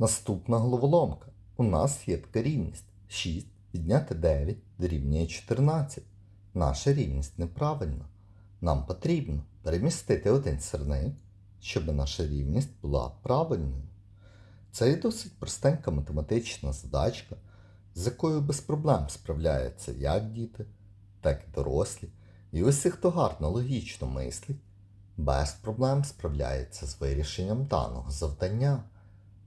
Наступна головоломка. У нас є така рівність. 6 відняти 9 дорівнює 14. Наша рівність неправильна. Нам потрібно перемістити один сирник, щоб наша рівність була правильною. Це є досить простенька математична задачка, з якою без проблем справляються як діти, так і дорослі. І усі, хто гарно логічно мислить, без проблем справляється з вирішенням даного завдання.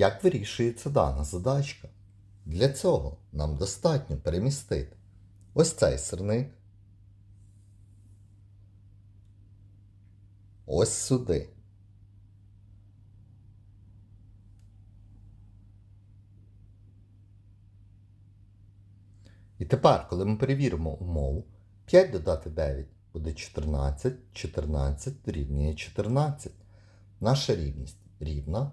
Як вирішується дана задачка? Для цього нам достатньо перемістити ось цей сирник. Ось сюди. І тепер, коли ми перевіримо умову, 5 додати 9 буде 14, 14 дорівнює 14. Наша рівність рівна,